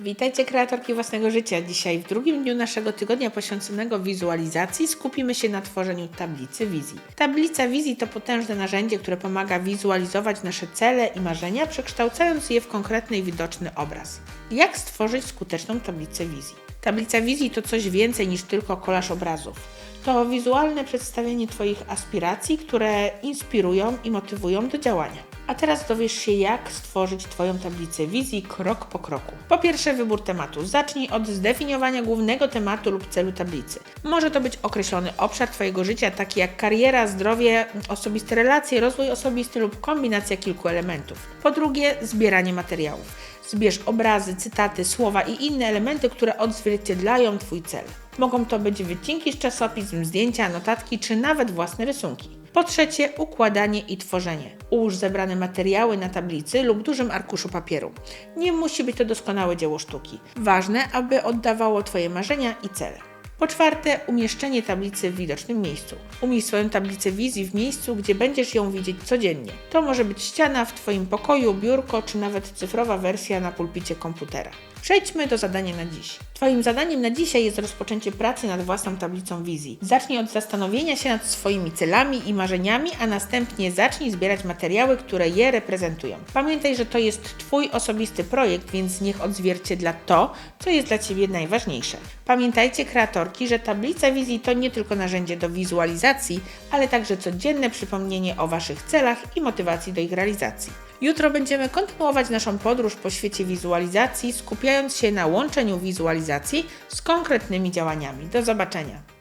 Witajcie kreatorki własnego życia. Dzisiaj w drugim dniu naszego tygodnia poświęconego wizualizacji skupimy się na tworzeniu tablicy wizji. Tablica wizji to potężne narzędzie, które pomaga wizualizować nasze cele i marzenia, przekształcając je w konkretny i widoczny obraz. Jak stworzyć skuteczną tablicę wizji? Tablica wizji to coś więcej niż tylko kolaż obrazów. To wizualne przedstawienie Twoich aspiracji, które inspirują i motywują do działania. A teraz dowiesz się, jak stworzyć Twoją tablicę wizji krok po kroku. Po pierwsze, wybór tematu. Zacznij od zdefiniowania głównego tematu lub celu tablicy. Może to być określony obszar Twojego życia, taki jak kariera, zdrowie, osobiste relacje, rozwój osobisty lub kombinacja kilku elementów. Po drugie, zbieranie materiałów. Zbierz obrazy, cytaty, słowa i inne elementy, które odzwierciedlają Twój cel. Mogą to być wycinki z czasopism, zdjęcia, notatki czy nawet własne rysunki. Po trzecie, układanie i tworzenie. Ułóż zebrane materiały na tablicy lub dużym arkuszu papieru. Nie musi być to doskonałe dzieło sztuki. Ważne, aby oddawało Twoje marzenia i cele. Po czwarte, umieszczenie tablicy w widocznym miejscu. Umieść swoją tablicę wizji w miejscu, gdzie będziesz ją widzieć codziennie. To może być ściana w Twoim pokoju, biurko, czy nawet cyfrowa wersja na pulpicie komputera. Przejdźmy do zadania na dziś. Twoim zadaniem na dzisiaj jest rozpoczęcie pracy nad własną tablicą wizji. Zacznij od zastanowienia się nad swoimi celami i marzeniami, a następnie zacznij zbierać materiały, które je reprezentują. Pamiętaj, że to jest Twój osobisty projekt, więc niech odzwierciedla to, co jest dla Ciebie najważniejsze. Pamiętajcie, kreatorki, że tablica wizji to nie tylko narzędzie do wizualizacji, ale także codzienne przypomnienie o Waszych celach i motywacji do ich realizacji. Jutro będziemy kontynuować naszą podróż po świecie wizualizacji, skupiając się na łączeniu wizualizacji z konkretnymi działaniami. Do zobaczenia!